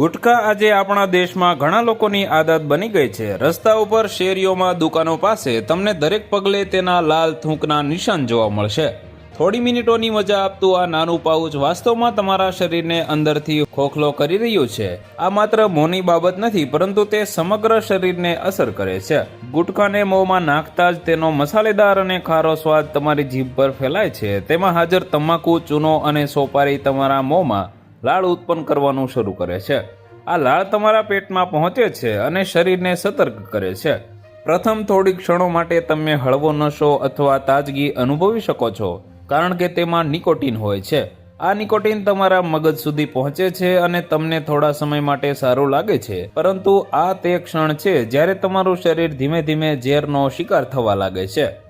ગુટખા આજે આપણા દેશમાં ઘણા લોકોની આદત બની ગઈ છે. રસ્તા ઉપર શેરીઓમાં, દુકાનો પાસે તમને દરેક પગલે તેના લાલ થૂંકના નિશાન જોવા મળશે. થોડી મિનિટોની મજા આપતું આ નાનું પાઉચ વાસ્તવમાં તમારા શરીરને અંદરથી ખોખલો કરી રહ્યું છે. આ માત્ર મોની બાબત નથી, પરંતુ તે સમગ્ર શરીરને અસર કરે છે. ગુટખાને મોંમાં નાખતા જ તેનો મસાલેદાર અને ખારો સ્વાદ તમારી જીભ પર ફેલાય છે. તેમાં હાજર તમાકુ, ચૂનો અને સોપારી તમારા મોંમાં લાળ ઉત્પન્ન કરવાનું શરૂ કરે છે. આ લાળ તમારા પેટમાં પહોંચે છે અને શરીરને સતર્ક કરે છે. પ્રથમ થોડી ક્ષણો માટે તમે હળવો નશો અથવા તાજગી અનુભવી શકો છો, કારણ કે તેમાં નિકોટીન હોય છે. આ નિકોટીન તમારા મગજ સુધી પહોંચે છે અને તમને થોડા સમય માટે સારું લાગે છે. પરંતુ આ તે ક્ષણ છે જ્યારે તમારું શરીર ધીમે ધીમે ઝેરનો શિકાર થવા લાગે છે.